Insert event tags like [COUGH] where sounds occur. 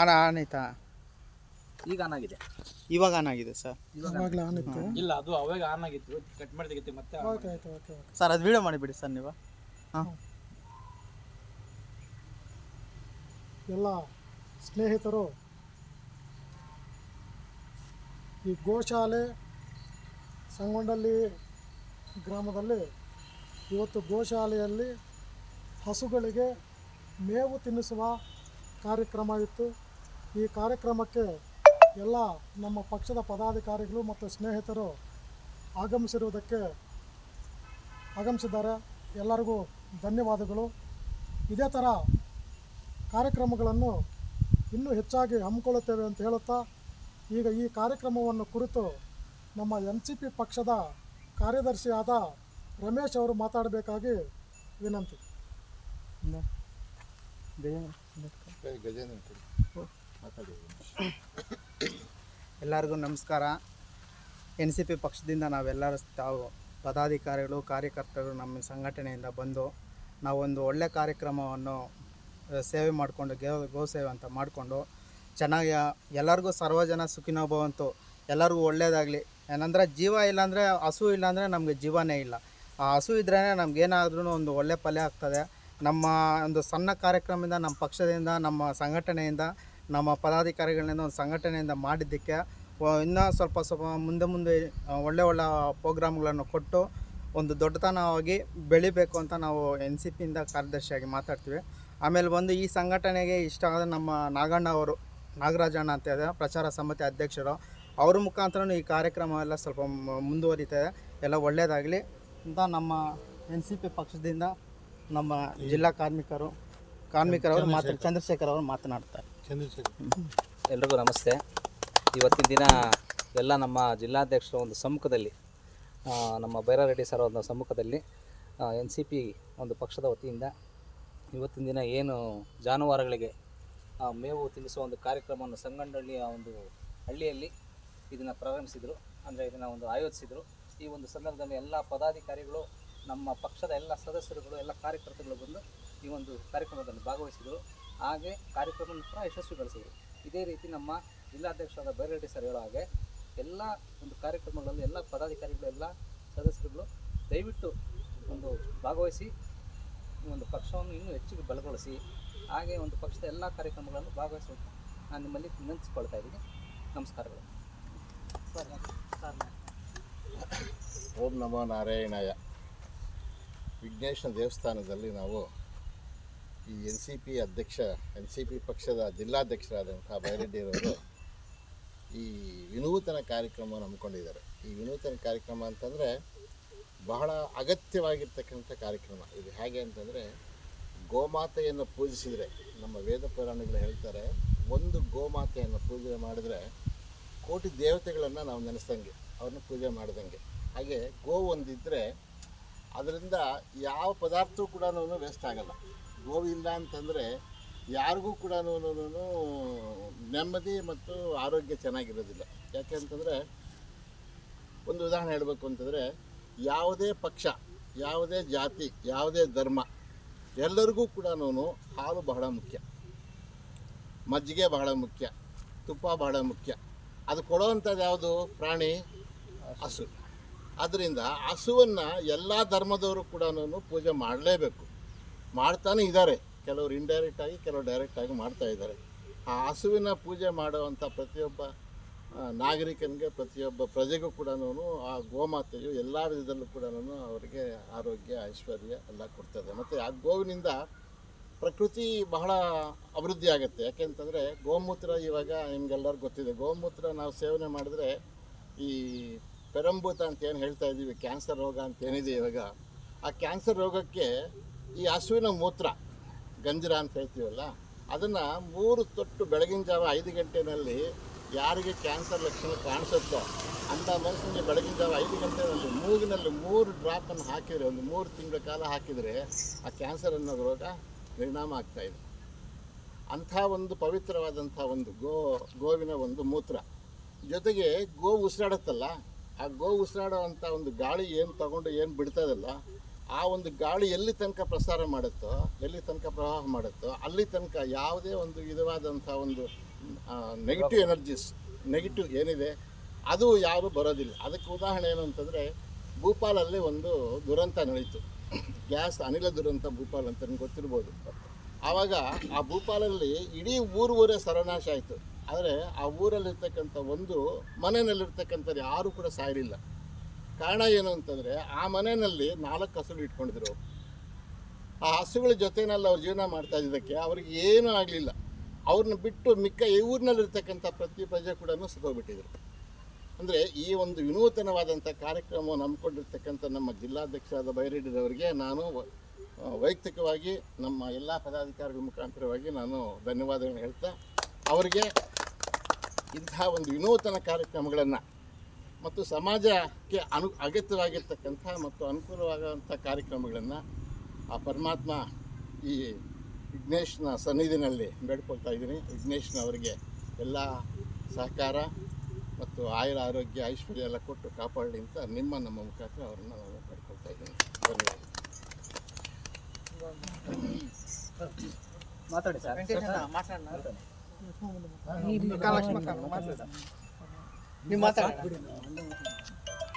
On ಆನೈತಾ ಈಗ on ಆಗಿದೆ. ಇವಾಗ ಆನ್ ಆಗಿದೆ ಸರ್. ಇವಾಗಲೇ ಆನ್ ಇತ್ತು. ಇಲ್ಲ ಅದು ಅವಾಗ ಆನ್ ಆಗಿತ್ತು. ಕಟ್ ಮಾಡಿ ತೆಗಿತೀವಿ ಮತ್ತೆ on ಓಕೆ ಆಯ್ತು ಓಕೆ ಓಕೆ. ಸರ್ ಅದು ವಿಡಿಯೋ ಮಾಡಿಬಿಡಿ ಸರ್ ನೀವು. ಹಾಂ. ಎಲ್ಲ ಸ್ನೇಹಿತರು ಈ ಗೋಶಾಲೆ ಸಂಗೊಂಡಲ್ಲಿ ಗ್ರಾಮದಲ್ಲಿ ಇವತ್ತು ಗೋಶಾಲೆಯಲ್ಲಿ ಹಸುಗಳಿಗೆ ಮೇವು ತಿನ್ನಿಸುವ ಕಾರ್ಯಕ್ರಮ ಇತ್ತು. ಈ ಕಾರ್ಯಕ್ರಮಕ್ಕೆ ಎಲ್ಲ ನಮ್ಮ ಪಕ್ಷದ ಪದಾಧಿಕಾರಿಗಳು ಮತ್ತು ಸ್ನೇಹಿತರು ಆಗಮಿಸಿರುವುದಕ್ಕೆ ಆಗಮಿಸಿದ್ದಾರೆ. ಎಲ್ಲರಿಗೂ ಧನ್ಯವಾದಗಳು. ಇದೇ ಥರ ಕಾರ್ಯಕ್ರಮಗಳನ್ನು ಇನ್ನೂ ಹೆಚ್ಚಾಗಿ ಹಮ್ಮಿಕೊಳ್ಳುತ್ತೇವೆ ಅಂತ ಹೇಳುತ್ತಾ ಈಗ ಈ ಕಾರ್ಯಕ್ರಮವನ್ನು ಕುರಿತು ನಮ್ಮ ಎನ್ ಸಿ ಪಿ ಪಕ್ಷದ ಕಾರ್ಯದರ್ಶಿಯಾದ ರಮೇಶ್ ಅವರು ಮಾತಾಡಬೇಕಾಗಿ ವಿನಂತಿ. [COUGHS] ಎಲ್ಲರಿಗೂ ನಮಸ್ಕಾರ. ಎನ್ ಸಿ ಪಿ ಪಕ್ಷದಿಂದ ನಾವೆಲ್ಲರೂ ತಾವು ಪದಾಧಿಕಾರಿಗಳು, ಕಾರ್ಯಕರ್ತರು ನಮ್ಮ ಸಂಘಟನೆಯಿಂದ ಬಂದು ನಾವೊಂದು ಒಳ್ಳೆ ಕಾರ್ಯಕ್ರಮವನ್ನು ಸೇವೆ ಮಾಡಿಕೊಂಡು ಗೋ ಗೋ ಸೇವೆ ಅಂತ ಮಾಡಿಕೊಂಡು ಚೆನ್ನಾಗಿ ಎಲ್ಲರಿಗೂ ಸರ್ವಜನ ಸುಖಿನೋಭವಂತು ಎಲ್ಲರಿಗೂ ಒಳ್ಳೆಯದಾಗಲಿ ಏನಂದರೆ ಜೀವ ಇಲ್ಲಾಂದರೆ ಹಸು ಇಲ್ಲಾಂದರೆ ನಮಗೆ ಜೀವನೇ ಇಲ್ಲ. ಆ ಹಸು ಇದ್ರೇ ನಮಗೇನಾದ್ರೂ ಒಂದು ಒಳ್ಳೆ ಪಲ್ಯ ಆಗ್ತದೆ. ನಮ್ಮ ಒಂದು ಸಣ್ಣ ಕಾರ್ಯಕ್ರಮದಿಂದ, ನಮ್ಮ ಪಕ್ಷದಿಂದ, ನಮ್ಮ ಸಂಘಟನೆಯಿಂದ ನಮ್ಮ ಪದಾಧಿಕಾರಿಗಳನ್ನ ಒಂದು ಸಂಘಟನೆಯಿಂದ ಮಾಡಿದ್ದಕ್ಕೆ ಇನ್ನೂ ಸ್ವಲ್ಪ ಸ್ವಲ್ಪ ಮುಂದೆ ಮುಂದೆ ಒಳ್ಳೆ ಒಳ್ಳೆ ಪ್ರೋಗ್ರಾಮ್ಗಳನ್ನು ಕೊಟ್ಟು ಒಂದು ದೊಡ್ಡತನವಾಗಿ ಬೆಳಿಬೇಕು ಅಂತ ನಾವು ಎನ್ ಸಿ ಪಿಯಿಂದ ಕಾರ್ಯದರ್ಶಿಯಾಗಿ ಮಾತಾಡ್ತೀವಿ. ಆಮೇಲೆ ಬಂದು ಈ ಸಂಘಟನೆಗೆ ಇಷ್ಟ ಆದ ನಮ್ಮ ನಾಗಣ್ಣ ಅವರು ನಾಗರಾಜಣ್ಣ ಅಂತ ಇದೆ ಪ್ರಚಾರ ಸಮಿತಿ ಅಧ್ಯಕ್ಷರು ಅವ್ರ ಮುಖಾಂತರನೂ ಈ ಕಾರ್ಯಕ್ರಮ ಎಲ್ಲ ಸ್ವಲ್ಪ ಮುಂದುವರಿತದೆ ಎಲ್ಲ ಒಳ್ಳೆಯದಾಗಲಿ ಅಂತ ನಮ್ಮ ಎನ್ ಸಿ ಪಿ ಪಕ್ಷದಿಂದ ನಮ್ಮ ಜಿಲ್ಲಾ ಕಾರ್ಮಿಕರು ಕಾರ್ಮಿಕರವರು ಮಾತ್ರ ಚಂದ್ರಶೇಖರ್ ಅವರು ಮಾತನಾಡ್ತಾರೆ. ಎಲ್ರಿಗೂ ನಮಸ್ತೆ. ಇವತ್ತಿನ ದಿನ ಎಲ್ಲ ನಮ್ಮ ಜಿಲ್ಲಾಧ್ಯಕ್ಷರ ಒಂದು ಸಮ್ಮುಖದಲ್ಲಿ ನಮ್ಮ ಬೈರಾರೆಡ್ಡಿ ಸರ್ ಒಂದು ಸಮ್ಮುಖದಲ್ಲಿ ಎನ್ ಸಿ ಪಿ ಒಂದು ಪಕ್ಷದ ವತಿಯಿಂದ ಇವತ್ತಿನ ದಿನ ಏನು ಜಾನುವಾರುಗಳಿಗೆ ಮೇವು ತಿನ್ನಿಸುವ ಒಂದು ಕಾರ್ಯಕ್ರಮವನ್ನು ಸಂಗಂಡಳ್ಳಿಯ ಒಂದು ಹಳ್ಳಿಯಲ್ಲಿ ಇದನ್ನು ಪ್ರಾರಂಭಿಸಿದರು, ಅಂದರೆ ಇದನ್ನು ಒಂದು ಆಯೋಜಿಸಿದರು. ಈ ಒಂದು ಸಂದರ್ಭದಲ್ಲಿ ಎಲ್ಲ ಪದಾಧಿಕಾರಿಗಳು, ನಮ್ಮ ಪಕ್ಷದ ಎಲ್ಲ ಸದಸ್ಯರುಗಳು, ಎಲ್ಲ ಕಾರ್ಯಕರ್ತರುಗಳು ಬಂದು ಈ ಒಂದು ಕಾರ್ಯಕ್ರಮದಲ್ಲಿ ಭಾಗವಹಿಸಿದರು. ಹಾಗೆ ಕಾರ್ಯಕ್ರಮವನ್ನು ಕೂಡ ಯಶಸ್ವಿಗೊಳಿಸಿದರು. ಇದೇ ರೀತಿ ನಮ್ಮ ಜಿಲ್ಲಾಧ್ಯಕ್ಷರಾದ ಬೈರೆಡ್ಡಿ ಸರ್ ಹೇಳೋ ಹಾಗೆ ಎಲ್ಲ ಒಂದು ಕಾರ್ಯಕ್ರಮಗಳಲ್ಲಿ ಎಲ್ಲ ಪದಾಧಿಕಾರಿಗಳು ಎಲ್ಲ ಸದಸ್ಯರುಗಳು ದಯವಿಟ್ಟು ಒಂದು ಭಾಗವಹಿಸಿ ಒಂದು ಪಕ್ಷವನ್ನು ಇನ್ನೂ ಹೆಚ್ಚಿಗೆ ಬಲಗೊಳಿಸಿ ಹಾಗೆ ಒಂದು ಪಕ್ಷದ ಎಲ್ಲ ಕಾರ್ಯಕ್ರಮಗಳನ್ನು ಭಾಗವಹಿಸುವಂತ ನಾನು ನಿಮ್ಮಲ್ಲಿ ವಿನಂತಿಸ್ಕೊಳ್ತಾ ಇದ್ದೀನಿ. ನಮಸ್ಕಾರಗಳು. ಓಂ ನಮೋ ನಾರಾಯಣಯ್ಯ ವಿಘ್ನೇಶ್ವರ ದೇವಸ್ಥಾನದಲ್ಲಿ ನಾವು ಈ ಎನ್ ಸಿ ಪಿ ಅಧ್ಯಕ್ಷ ಎನ್ ಸಿ ಪಿ ಪಕ್ಷದ ಜಿಲ್ಲಾಧ್ಯಕ್ಷರಾದಂಥ ಬೈರೆಡ್ಡಿಯವರು ಈ ವಿನೂತನ ಕಾರ್ಯಕ್ರಮವನ್ನು ಹಮ್ಮಿಕೊಂಡಿದ್ದಾರೆ. ಈ ವಿನೂತನ ಕಾರ್ಯಕ್ರಮ ಅಂತಂದರೆ ಬಹಳ ಅಗತ್ಯವಾಗಿರ್ತಕ್ಕಂಥ ಕಾರ್ಯಕ್ರಮ. ಇದು ಹೇಗೆ ಅಂತಂದರೆ ಗೋಮಾತೆಯನ್ನು ಪೂಜಿಸಿದರೆ, ನಮ್ಮ ವೇದ ಪುರಾಣಗಳು ಹೇಳ್ತಾರೆ, ಒಂದು ಗೋಮಾತೆಯನ್ನು ಪೂಜೆ ಮಾಡಿದರೆ ಕೋಟಿ ದೇವತೆಗಳನ್ನು ನಾವು ನೆನೆಸ್ದಂಗೆ, ಅವ್ರನ್ನ ಪೂಜೆ ಮಾಡ್ದಂಗೆ. ಹಾಗೆ ಗೋ ಒಂದಿದ್ದರೆ ಅದರಿಂದ ಯಾವ ಪದಾರ್ಥವೂ ಕೂಡ ವೇಸ್ಟ್ ಆಗಲ್ಲ. ಗೋವಿಲ್ಲ ಅಂತಂದರೆ ಯಾರಿಗೂ ಕೂಡ ನೆಮ್ಮದಿ ಮತ್ತು ಆರೋಗ್ಯ ಚೆನ್ನಾಗಿರೋದಿಲ್ಲ. ಯಾಕೆ ಅಂತಂದರೆ ಒಂದು ಉದಾಹರಣೆ ಹೇಳಬೇಕು ಅಂತಂದರೆ ಯಾವುದೇ ಪಕ್ಷ, ಯಾವುದೇ ಜಾತಿ, ಯಾವುದೇ ಧರ್ಮ, ಎಲ್ಲರಿಗೂ ಕೂಡ ಹಾಲು ಬಹಳ ಮುಖ್ಯ. ಮಜ್ಜಿಗೆ ಬಹಳ ಮುಖ್ಯ, ತುಪ್ಪ ಬಹಳ ಮುಖ್ಯ. ಅದು ಕೊಡೋವಂಥದ್ದು ಯಾವುದು? ಪ್ರಾಣಿ? ಹಸು. ಆದ್ದರಿಂದ ಹಸುವನ್ನು ಎಲ್ಲ ಧರ್ಮದವರು ಕೂಡ ಪೂಜೆ ಮಾಡಲೇಬೇಕು. ಮಾಡ್ತಾನೆ ಇದ್ದಾರೆ. ಕೆಲವರು ಇಂಡೈರೆಕ್ಟ್ ಆಗಿ, ಕೆಲವರು ಡೈರೆಕ್ಟ್ ಆಗಿ ಮಾಡ್ತಾ ಇದ್ದಾರೆ. ಆ ಹಸುವಿನ ಪೂಜೆ ಮಾಡುವಂಥ ಪ್ರತಿಯೊಬ್ಬ ನಾಗರಿಕನಿಗೆ, ಪ್ರತಿಯೊಬ್ಬ ಪ್ರಜೆಗೂ ಕೂಡ ಆ ಗೋಮಾತೆಯು ಎಲ್ಲ ವಿಧದಲ್ಲೂ ಕೂಡ ಅವರಿಗೆ ಆರೋಗ್ಯ, ಐಶ್ವರ್ಯ ಎಲ್ಲ ಕೊಡ್ತದೆ. ಮತ್ತು ಆ ಗೋವಿನಿಂದ ಪ್ರಕೃತಿ ಬಹಳ ಅಭಿವೃದ್ಧಿ ಆಗುತ್ತೆ. ಯಾಕೆಂತಂದರೆ ಗೋಮೂತ್ರ ಇವಾಗ ನಿಮಗೆಲ್ಲರಿಗೂ ಗೊತ್ತಿದೆ. ಗೋಮೂತ್ರ ನಾವು ಸೇವನೆ ಮಾಡಿದ್ರೆ ಈ ಪೆರಂಬೂತ ಅಂತ ಏನು ಹೇಳ್ತಾ ಇದ್ದೀವಿ ಕ್ಯಾನ್ಸರ್ ರೋಗ ಅಂತ ಏನಿದೆ ಇವಾಗ? ಆ ಕ್ಯಾನ್ಸರ್ ರೋಗಕ್ಕೆ ಈ ಹಸುವಿನ ಮೂತ್ರ, ಗಂಜರ ಅಂತ ಹೇಳ್ತೀವಲ್ಲ, ಅದನ್ನು ಮೂರು ತೊಟ್ಟು ಬೆಳಗಿನ ಜಾವ ಐದು ಗಂಟೆನಲ್ಲಿ ಯಾರಿಗೆ ಕ್ಯಾನ್ಸರ್ ಲಕ್ಷಣ ಕಾಣಿಸುತ್ತೋ ಅಂಥ ಮನುಷ್ಯನಿಗೆ ಬೆಳಗಿನ ಜಾವ ಐದು ಗಂಟೆನಲ್ಲಿ ಮೂಗಿನಲ್ಲಿ ಮೂರು ಡ್ರಾಪನ್ನು ಹಾಕಿದರೆ, ಒಂದು ಮೂರು ತಿಂಗಳ ಕಾಲ ಹಾಕಿದರೆ ಆ ಕ್ಯಾನ್ಸರ್ ಅನ್ನೋ ರೋಗ ಪರಿಣಾಮ ಆಗ್ತಾಯಿದೆ ಅಂಥ ಒಂದು ಪವಿತ್ರವಾದಂಥ ಒಂದು ಗೋ, ಗೋವಿನ ಒಂದು ಮೂತ್ರ. ಜೊತೆಗೆ ಗೋ ಉಸಿರಾಡುತ್ತಲ್ಲ, ಆ ಗೋ ಉಸಿರಾಡುವಂಥ ಒಂದು ಗಾಳಿ ಏನು ತಗೊಂಡು ಏನು ಬಿಡ್ತದಲ್ಲ ಆ ಒಂದು ಗಾಳಿ ಎಲ್ಲಿ ತನಕ ಪ್ರಸಾರ ಮಾಡುತ್ತೋ, ಎಲ್ಲಿ ತನಕ ಪ್ರವಾಹ ಮಾಡುತ್ತೋ, ಅಲ್ಲಿ ತನಕ ಯಾವುದೇ ಒಂದು ವಿಧವಾದಂಥ ಒಂದು ನೆಗೆಟಿವ್ ಎನರ್ಜೀಸ್ ನೆಗೆಟಿವ್ ಏನಿದೆ, ಅದು ಯಾರು ಬರೋದಿಲ್ಲ. ಅದಕ್ಕೆ ಉದಾಹರಣೆ ಏನು ಅಂತಂದರೆ, ಭೂಪಾಲಲ್ಲಿ ಒಂದು ದುರಂತ ನಡೀತು. ಗ್ಯಾಸ್ ಅನಿಲ ದುರಂತ ಭೂಪಾಲ್ ಅಂತ ಗೊತ್ತಿರ್ಬೋದು. ಆವಾಗ ಆ ಭೂಪಾಲಲ್ಲಿ ಇಡೀ ಊರು ಊರೇ ಸರ್ವನಾಶ ಆಯಿತು. ಆದರೆ ಆ ಊರಲ್ಲಿರ್ತಕ್ಕಂಥ ಒಂದು ಮನೆಯಲ್ಲಿರ್ತಕ್ಕಂಥವ್ರು ಯಾರೂ ಕೂಡ ಸಾಯಲಿಲ್ಲ. ಕಾರಣ ಏನು ಅಂತಂದರೆ ಆ ಮನೆಯಲ್ಲಿ ನಾಲ್ಕು ಹಸುಗಳು ಇಟ್ಕೊಂಡಿದ್ರು. ಆ ಹಸುಗಳ ಜೊತೆನಲ್ಲಿ ಅವ್ರು ಜೀವನ ಮಾಡ್ತಾ ಇದ್ದಕ್ಕೆ ಅವ್ರಿಗೆ ಏನೂ ಆಗಲಿಲ್ಲ. ಅವ್ರನ್ನ ಬಿಟ್ಟು ಮಿಕ್ಕ ಈ ಊರಿನಲ್ಲಿರ್ತಕ್ಕಂಥ ಪ್ರತಿ ಪ್ರಜೆ ಕೂಡ ಸುಖಬಿಟ್ಟಿದ್ರು ಅಂದರೆ ಈ ಒಂದು ವಿನೂತನವಾದಂಥ ಕಾರ್ಯಕ್ರಮವನ್ನು ಹಮ್ಮಿಕೊಂಡಿರ್ತಕ್ಕಂಥ ನಮ್ಮ ಜಿಲ್ಲಾಧ್ಯಕ್ಷರಾದ ಬೈರೆಡ್ಡಿರವರಿಗೆ ನಾನು ವೈಯಕ್ತಿಕವಾಗಿ ನಮ್ಮ ಎಲ್ಲ ಪದಾಧಿಕಾರಿಗಳ ಮುಖಾಂತರವಾಗಿ ನಾನು ಧನ್ಯವಾದಗಳನ್ನು ಹೇಳ್ತಾ, ಅವರಿಗೆ ಇಂತಹ ಒಂದು ವಿನೂತನ ಕಾರ್ಯಕ್ರಮಗಳನ್ನು ಮತ್ತು ಸಮಾಜಕ್ಕೆ ಅನು ಅಗತ್ಯವಾಗಿರ್ತಕ್ಕಂಥ ಮತ್ತು ಅನುಕೂಲವಾಗುವಂಥ ಕಾರ್ಯಕ್ರಮಗಳನ್ನು ಆ ಪರಮಾತ್ಮ ಈ ವಿಘ್ನೇಶ್ನ ಸನ್ನಿಧಿನಲ್ಲಿ ಬೇಡ್ಕೊಳ್ತಾ ಇದ್ದೀನಿ. ವಿಘ್ನೇಶ್ನವರಿಗೆ ಎಲ್ಲ ಸಹಕಾರ ಮತ್ತು ಆಯುರ ಆರೋಗ್ಯ ಐಶ್ವರ್ಯ ಎಲ್ಲ ಕೊಟ್ಟು ಕಾಪಾಡಲಿ ಅಂತ ನಿಮ್ಮ ನಮ್ಮ ಮುಖಾಂತರ ಅವರನ್ನು ನಾನು ಬೇಡ್ಕೊಳ್ತಾ ಇದ್ದೀನಿ. ಧನ್ಯವಾದ ಮಾತಾಡಿ ಸರ್. ನೀವು ಮಾತಾಡ.